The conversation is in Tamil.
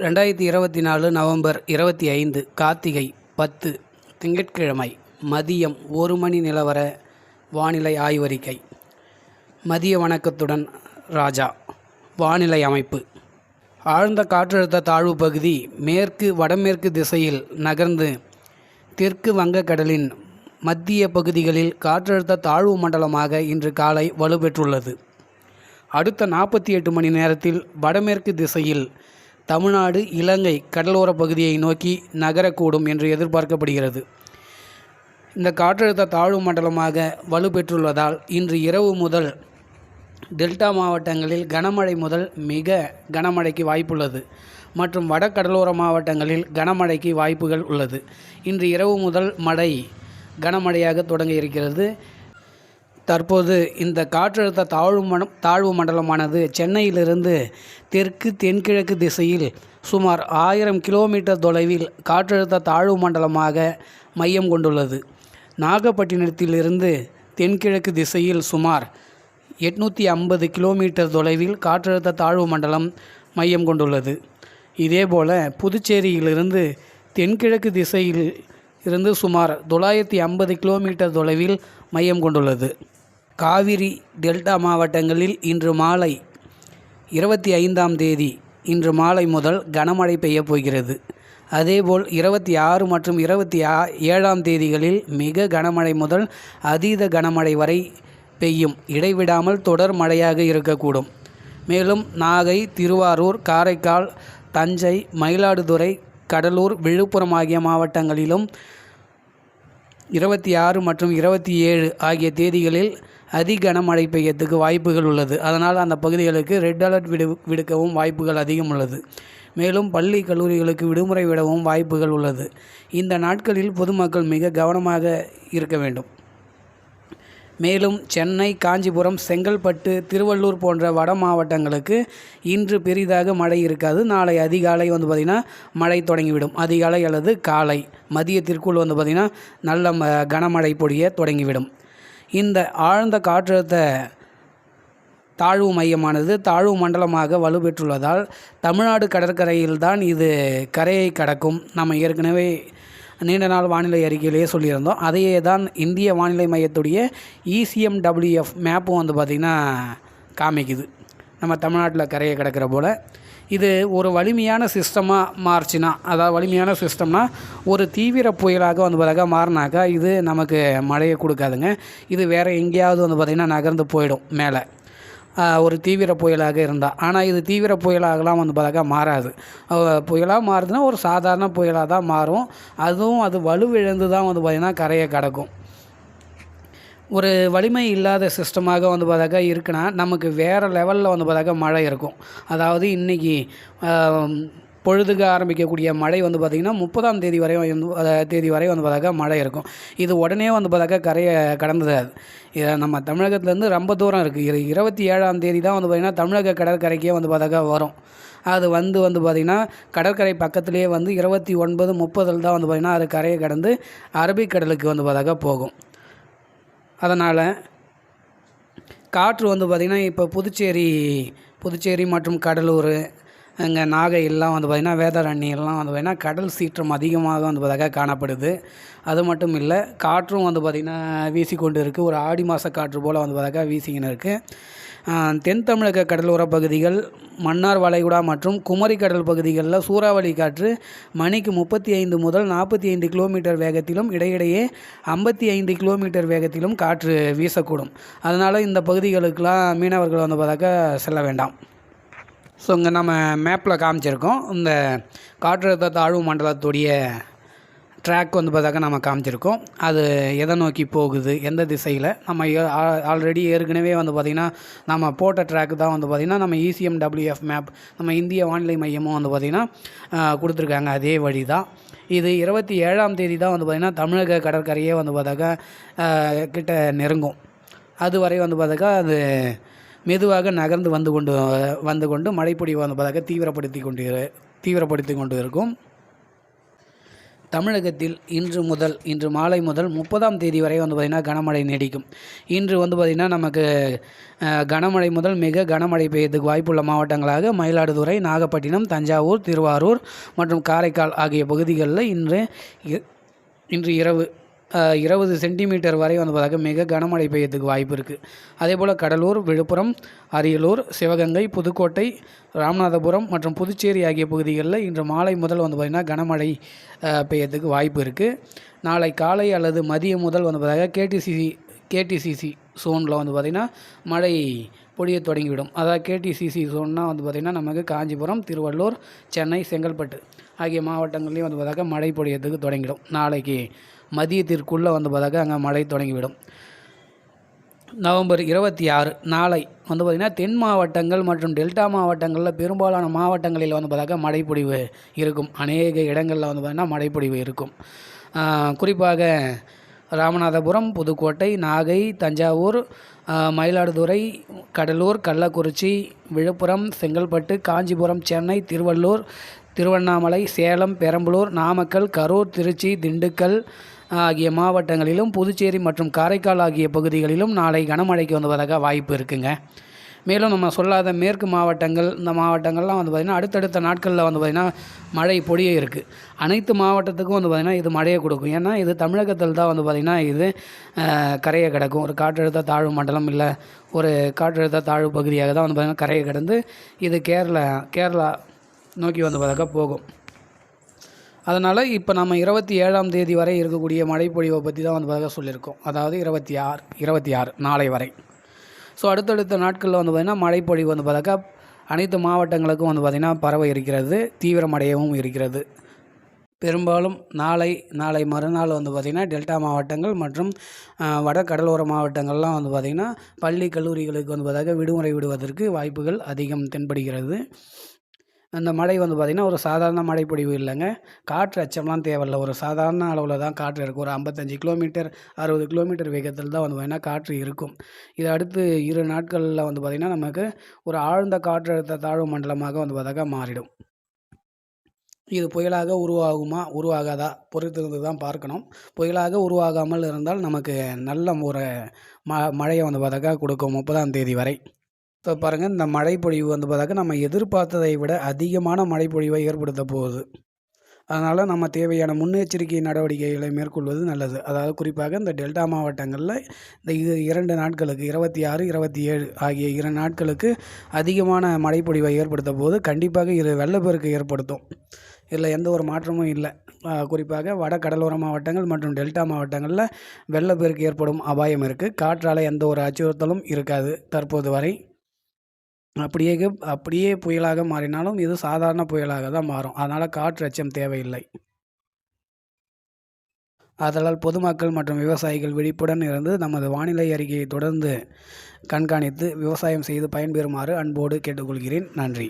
ரெண்டாயிரத்தி இருபத்தி நாலு நவம்பர் இருபத்தி ஐந்து கார்த்திகை பத்து திங்கட்கிழமை மதியம் ஒரு மணி நிலவர வானிலை ஆய்வறிக்கை. மதிய வணக்கத்துடன் ராஜா வானிலை அமைப்பு. ஆழ்ந்த காற்றழுத்த தாழ்வு பகுதி மேற்கு வடமேற்கு திசையில் நகர்ந்து தெற்கு வங்கக்கடலின் மத்திய பகுதிகளில் காற்றழுத்த தாழ்வு மண்டலமாக இன்று காலை வலுப்பெற்றுள்ளது. அடுத்த நாற்பத்தி எட்டு மணி நேரத்தில் வடமேற்கு திசையில் தமிழ்நாடு இலங்கை கடலோர பகுதியை நோக்கி நகரக்கூடும் என்று எதிர்பார்க்கப்படுகிறது. இந்த காற்றழுத்த தாழ்வு மண்டலமாக வலுப்பெற்றுள்ளதால் இன்று இரவு முதல் டெல்டா மாவட்டங்களில் கனமழை முதல் மிக கனமழைக்கு வாய்ப்புள்ளது. மற்றும் வட கடலோர மாவட்டங்களில் கனமழைக்கு வாய்ப்புகள் உள்ளது. இன்று இரவு முதல் மழை கனமழையாக தொடங்க இருக்கிறது. தற்போது இந்த காற்றழுத்த தாழ்வு மண்டலம் தாழ்வு மண்டலமானது சென்னையிலிருந்து தெற்கு தென்கிழக்கு திசையில் சுமார் ஆயிரம் கிலோமீட்டர் தொலைவில் காற்றழுத்த தாழ்வு மண்டலமாக மையம் கொண்டுள்ளது. நாகப்பட்டினத்திலிருந்து தென்கிழக்கு திசையில் சுமார் எட்நூற்றி ஐம்பது கிலோமீட்டர் தொலைவில் காற்றழுத்த தாழ்வு மண்டலம் மையம் கொண்டுள்ளது. இதேபோல் புதுச்சேரியிலிருந்து தென்கிழக்கு திசையில் இருந்து சுமார் தொள்ளாயிரத்தி ஐம்பது கிலோமீட்டர் தொலைவில் மையம் கொண்டுள்ளது. காவிரி டெல்டா மாவட்டங்களில் இன்று மாலை இருபத்தி ஐந்தாம் தேதி இன்று மாலை முதல் கனமழை பெய்யப் போகிறது. அதேபோல் இருபத்தி ஆறு மற்றும் இருபத்தி ஆ ஏழாம் தேதிகளில் மிக கனமழை முதல் அதீத கனமழை வரை பெய்யும். இடைவிடாமல் தொடர் மழையாக இருக்கக்கூடும். மேலும் நாகை திருவாரூர் காரைக்கால் தஞ்சை மயிலாடுதுறை கடலூர் விழுப்புரம் ஆகிய மாவட்டங்களிலும் இருபத்தி ஆறு மற்றும் இருபத்தி ஏழு ஆகிய தேதிகளில் அதி கனமழை பெய்யத்துக்கு வாய்ப்புகள் உள்ளது. அதனால் அந்த பகுதிகளுக்கு ரெட் அலர்ட் விடு விடுக்கவும் வாய்ப்புகள் அதிகம் உள்ளது. மேலும் பள்ளி கல்லூரிகளுக்கு விடுமுறை விடவும் வாய்ப்புகள் உள்ளது. இந்த நாட்களில் பொதுமக்கள் மிக கவனமாக இருக்க வேண்டும். மேலும் சென்னை காஞ்சிபுரம் செங்கல்பட்டு திருவள்ளூர் போன்ற வட மாவட்டங்களுக்கு இன்று பெரிதாக மழை இருக்காது. நாளை அதிகாலை வந்து பார்த்திங்கன்னா மழை தொடங்கிவிடும். அதிகாலை அல்லது காலை மதியத்திற்குள் வந்து பார்த்திங்கன்னா நல்ல ம கனமழை பொழிய தொடங்கிவிடும். இந்த ஆழ்ந்த காற்றழுத்த தாழ்வு மையமானது தாழ்வு மண்டலமாக வலுப்பெற்றுள்ளதால் தமிழ்நாடு கடற்கரையில்தான் இது கரையை கடக்கும். நம்ம ஏற்கனவே நீண்ட நாள் வானிலை அறிக்கையிலேயே சொல்லியிருந்தோம். அதையே தான் இந்திய வானிலை மையத்துடைய இசிஎம்டபிள்யூஎஃப் மேப்பும் வந்து பார்த்திங்கன்னா காமிக்குது. நம்ம தமிழ்நாட்டில் கரையை கிடக்கிற போல். இது ஒரு வலிமையான சிஸ்டமாக மாறுச்சுன்னா அதாவது வலிமையான சிஸ்டம்னா ஒரு தீவிர புயலாக வந்து பார்த்தாக்கா மாறினாக்கா இது நமக்கு மழையை கொடுக்காதுங்க. இது வேறு எங்கேயாவது வந்து பார்த்திங்கன்னா நகர்ந்து போயிடும் மேலே. ஒரு தீவிர புயலாக இருந்தால் ஆனால் இது தீவிர புயலாகலாம் வந்து பார்த்தாக்கா மாறாது. புயலாக மாறுதுன்னா ஒரு சாதாரண புயலாக தான் மாறும். அதுவும் அது வலுவிழந்து தான் வந்து பார்த்திங்கன்னா கரையை கடக்கும். ஒரு வலிமை இல்லாத சிஸ்டமாக வந்து பார்த்தாக்கா இருக்குன்னா நமக்கு வேறு லெவலில் வந்து பார்த்தாக்கா மழை இருக்கும். அதாவது இன்றைக்கி பொழுதுக்கு ஆரம்பிக்கக்கூடிய மழை வந்து பார்த்திங்கன்னா முப்பதாம் தேதி வரை வந்து தேதி வரை வந்து பார்த்தாக்கா மழை இருக்கும். இது உடனே வந்து பார்த்தாக்கா கரையை கடந்தது அது. இதை நம்ம தமிழகத்துலேருந்து ரொம்ப தூரம் இருக்குது இது இருபத்தி ஏழாம் தேதி தான் வந்து பார்த்திங்கன்னா தமிழக கடற்கரைக்கே வந்து பார்த்தாக்கா வரும். அது வந்து வந்து பார்த்திங்கன்னா கடற்கரை பக்கத்துலேயே வந்து இருபத்தி ஒன்பது முப்பதில் தான் வந்து பார்த்திங்கன்னா அது கரையை கடந்து அரபிக்கடலுக்கு வந்து பார்த்தாக்கா போகும். அதனால் காற்று வந்து பார்த்திங்கன்னா இப்போ புதுச்சேரி புதுச்சேரி மற்றும் கடலூர் இங்கே நாகை எல்லாம் வந்து பார்த்திங்கன்னா வேதாரண்யம் எல்லாம் வந்து பார்த்திங்கன்னா கடல் சீற்றம் அதிகமாக வந்து பார்த்தாக்கா காணப்படுது. அது மட்டும் இல்லை காற்றும் வந்து பார்த்திங்கன்னா வீசிக்கொண்டு இருக்குது ஒரு ஆடி மாத காற்று போல் வந்து பார்த்தாக்கா வீசிக்கின்னு இருக்குது தென் தமிழக கடலோர பகுதிகள் மன்னார் வளைகுடா மற்றும் குமரி கடல் பகுதிகளில் சூறாவளி காற்று மணிக்கு முப்பத்தி ஐந்து முதல் நாற்பத்தி ஐந்து கிலோமீட்டர் வேகத்திலும் இடையிடையே ஐம்பத்தி ஐந்து கிலோமீட்டர் வேகத்திலும் காற்று வீசக்கூடும். அதனால் இந்த பகுதிகளுக்கெல்லாம் மீனவர்கள் வந்து பார்த்தாக்கா செல்ல வேண்டாம். ஸோ இங்கே நம்ம மேப்பில் காமிச்சிருக்கோம். இந்த காற்றழுத்த தாழ்வு மண்டலத்துடைய ட்ராக் வந்து பார்த்தாக்கா நம்ம காமிச்சிருக்கோம். அது எதை நோக்கி போகுது எந்த திசையில்? நம்ம ஆல்ரெடி ஏற்கனவே வந்து பார்த்திங்கன்னா நம்ம போட்ட ட்ராக் தான் வந்து பார்த்திங்கன்னா நம்ம இசிஎம் டபிள்யூஎஃப் மேப் நம்ம இந்திய வானிலை மையமும் வந்து பார்த்திங்கன்னா கொடுத்துருக்காங்க அதே வழி தான் இது இருபத்தி ஏழாம் தேதி தான் வந்து பார்த்திங்கன்னா தமிழக கடற்கரையே வந்து பார்த்தாக்கா கிட்ட நெருங்கும். அதுவரை வந்து பார்த்தாக்கா அது மெதுவாக நகர்ந்து வந்து கொண்டு வந்து கொண்டு மழைப்பொழிவு வந்ததாக தீவிரப்படுத்தி கொண்டு தீவிரப்படுத்தி கொண்டு இருக்கும். தமிழகத்தில் இன்று முதல் இன்று மாலை முதல் முப்பதாம் தேதி வரை வந்து பார்த்திங்கன்னா கனமழை நீடிக்கும். இன்று வந்து பார்த்திங்கன்னா நமக்கு கனமழை முதல் மிக கனமழை பெய்யறதுக்கு வாய்ப்புள்ள மாவட்டங்களாக மயிலாடுதுறை நாகப்பட்டினம் தஞ்சாவூர் திருவாரூர் மற்றும் காரைக்கால் ஆகிய பகுதிகளில் இன்று இன்று இரவு இருபது சென்டிமீட்டர் வரை வந்து பார்த்தாக்க மிக கனமழை பெய்யறதுக்கு வாய்ப்பு இருக்குது அதே போல் கடலூர் விழுப்புரம் அரியலூர் சிவகங்கை புதுக்கோட்டை ராமநாதபுரம் மற்றும் புதுச்சேரி ஆகிய பகுதிகளில் இன்று மாலை முதல் வந்து பார்த்திங்கன்னா கனமழை பெய்யறதுக்கு வாய்ப்பு இருக்குது நாளை காலை அல்லது மதியம் முதல் வந்து பார்த்தாக்க கேடிசிசி கேடிசிசி சோனில் வந்து பார்த்திங்கன்னா மழை பொழிய தொடங்கிவிடும். அதாவது கேடிசிசி சோன்னா வந்து பார்த்திங்கன்னா நமக்கு காஞ்சிபுரம் திருவள்ளூர் சென்னை செங்கல்பட்டு ஆகிய மாவட்டங்கள்லேயும் வந்து பார்த்தாக்க மழை பொழியத்துக்கு தொடங்கிடும். நாளைக்கு மதியத்திற்குள்ளே வந்து பார்த்தாக்க அங்கே மழை தொடங்கிவிடும். நவம்பர் இருபத்தி ஆறு நாளை வந்து பார்த்திங்கன்னா தென் மாவட்டங்கள் மற்றும் டெல்டா மாவட்டங்களில் பெரும்பாலான மாவட்டங்களில் வந்து பார்த்தாக்கா மழைப்பொழிவு இருக்கும். அநேக இடங்களில் வந்து பார்த்திங்கன்னா மழைப்பொழிவு இருக்கும். குறிப்பாக ராமநாதபுரம் புதுக்கோட்டை நாகை தஞ்சாவூர் மயிலாடுதுறை கடலூர் கள்ளக்குறிச்சி விழுப்புரம் செங்கல்பட்டு காஞ்சிபுரம் சென்னை திருவள்ளூர் திருவண்ணாமலை சேலம் பெரம்பலூர் நாமக்கல் கரூர் திருச்சி திண்டுக்கல் ஆகிய மாவட்டங்களிலும் புதுச்சேரி மற்றும் காரைக்கால் ஆகிய பகுதிகளிலும் நாளை கனமழைக்கு வந்து வாய்ப்பு இருக்குங்க. மேலும் நம்ம சொல்லாத மேற்கு மாவட்டங்கள் இந்த மாவட்டங்கள்லாம் வந்து பார்த்திங்கன்னா அடுத்தடுத்த நாட்களில் வந்து பார்த்திங்கன்னா மழை பொடியே இருக்குது அனைத்து மாவட்டத்துக்கும் வந்து பார்த்திங்கன்னா இது மழையை கொடுக்கும். ஏன்னா இது தமிழகத்தில் தான் வந்து பார்த்திங்கன்னா இது கரையை கிடக்கும். ஒரு காற்றழுத்த தாழ்வு மண்டலம் இல்லை ஒரு காற்றழுத்த தாழ்வு பகுதியாக தான் வந்து பார்த்திங்கன்னா கரையை கடந்து இது கேரளா கேரளா நோக்கி வந்து பார்த்தாக்கா போகும். அதனால் இப்போ நம்ம இருபத்தி ஏழாம் தேதி வரை இருக்கக்கூடிய மழைப்பொழிவை பற்றி தான் வந்து பார்க்க சொல்லியிருக்கோம். அதாவது இருபத்தி ஆறு இருபத்தி ஆறு நாளை வரை. ஸோ அடுத்தடுத்த நாட்களில் வந்து பார்த்திங்கன்னா மழைப்பொழிவு வந்து பார்த்தாக்கா அனைத்து மாவட்டங்களுக்கும் வந்து பார்த்திங்கன்னா பரவ இருக்கிறது தீவிரமடையவும் இருக்கிறது. பெரும்பாலும் நாளை நாளை மறுநாள் வந்து பார்த்திங்கன்னா டெல்டா மாவட்டங்கள் மற்றும் வட கடலோர மாவட்டங்கள்லாம் வந்து பார்த்திங்கன்னா பள்ளி கல்லூரிகளுக்கு வந்து பார்த்தாக்க விடுமுறை விடுவதற்கு வாய்ப்புகள் அதிகம் தென்படுகிறது. அந்த மழை வந்து பார்த்திங்கன்னா ஒரு சாதாரண மழைப்பொழிவு இல்லைங்க. காற்று அச்சம்லாம் தேவையில்ல. ஒரு சாதாரண அளவில் தான் காற்று இருக்கும் ஒரு ஐம்பத்தஞ்சு கிலோமீட்டர் அறுபது கிலோமீட்டர் வேகத்தில் தான் வந்து பார்த்திங்கன்னா காற்று இருக்கும். இது அடுத்து இரு நாட்களில் வந்து பார்த்திங்கன்னா நமக்கு ஒரு ஆழ்ந்த காற்றழுத்த தாழ்வு மண்டலமாக வந்து பார்த்தாக்கா மாறிடும். இது புயலாக உருவாகுமா? உருவாகாதா? பொறுத்திருந்து தான் பார்க்கணும். புயலாக உருவாகாமல் இருந்தால் நமக்கு நல்ல ஒரு ம மழையை வந்து பார்த்தாக்கா கொடுக்கும். முப்பதாம் தேதி வரை. ஸோ பாருங்கள் இந்த மழைப்பொழிவு வந்து பார்த்தாக்க நம்ம எதிர்பார்த்ததை விட அதிகமான மழைப்பொழிவை ஏற்படுத்த போகுது. அதனால் நம்ம தேவையான முன்னெச்சரிக்கை நடவடிக்கைகளை மேற்கொள்வது நல்லது. அதாவது குறிப்பாக இந்த டெல்டா மாவட்டங்களில் இந்த இது இரண்டு நாட்களுக்கு இருபத்தி ஆறு இருபத்தி ஏழு ஆகிய இரு நாட்களுக்கு அதிகமான மழைப்பொழிவை ஏற்படுத்த போது கண்டிப்பாக இது வெள்ளப்பெருக்கு ஏற்படுத்தும். இதில் எந்த ஒரு மாற்றமும் இல்லை. குறிப்பாக வட கடலோர மாவட்டங்கள் மற்றும் டெல்டா மாவட்டங்களில் வெள்ளப்பெருக்கு ஏற்படும் அபாயம் இருக்குது காற்றால் எந்த ஒரு அச்சுறுத்தலும் இருக்காது தற்போது வரை. அப்படியே அப்படியே புயலாக மாறினாலும் இது சாதாரண புயலாக தான் மாறும். அதனால் காற்று அச்சம் தேவையில்லை. ஆதலால் பொதுமக்கள் மற்றும் விவசாயிகள் விழிப்புடன் இருந்து நமது வானிலை அறிக்கையை தொடர்ந்து கண்காணித்து விவசாயம் செய்து பயன்பெறுமாறு அன்போடு கேட்டுக்கொள்கிறேன். நன்றி.